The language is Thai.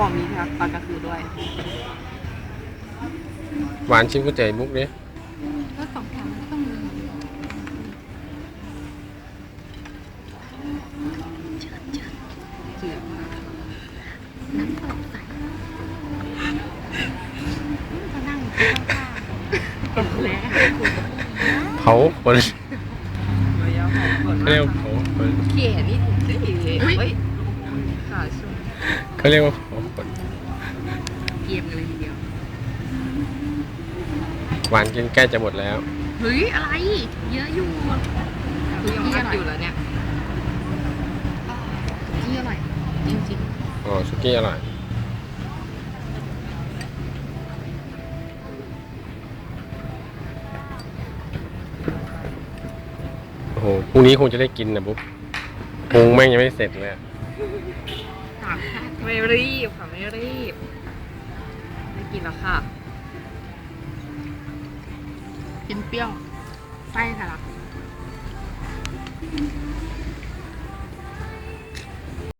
บอกมีครับตอนกลางคืนด้วยหวานชิมก๋วยเตี๋ยวมุกดิก็สองแถวก็ต้องมีเจืดมากน้ำตกใสจะนั่งอยู่ข้างแล้วเผาคนระยะของฝนเขาเรียกว่าเผาคนเขียนี่เฮ้ยขาชุ่มเขาเรียกว่า เผาคนเกียมกันเลยทีเดียว หวานกินใกล้จะหมดแล้วๆเฮ้ย อะไร เยอะอยู่คือยังอัดอยู่แล้วเนี่ยที่อร่อย จริงอ๋อสุกี้อร่อย โอ้โห พรุ่งนี้คงจะได้กินนะบุ๊บปรุงแม่งยังไม่เสร็จเลยอะสามแพ็คไม่รีบค่ะไม่รีบได้ กินแล้วค่ะ กินเปรี้ยว ไส้ทะ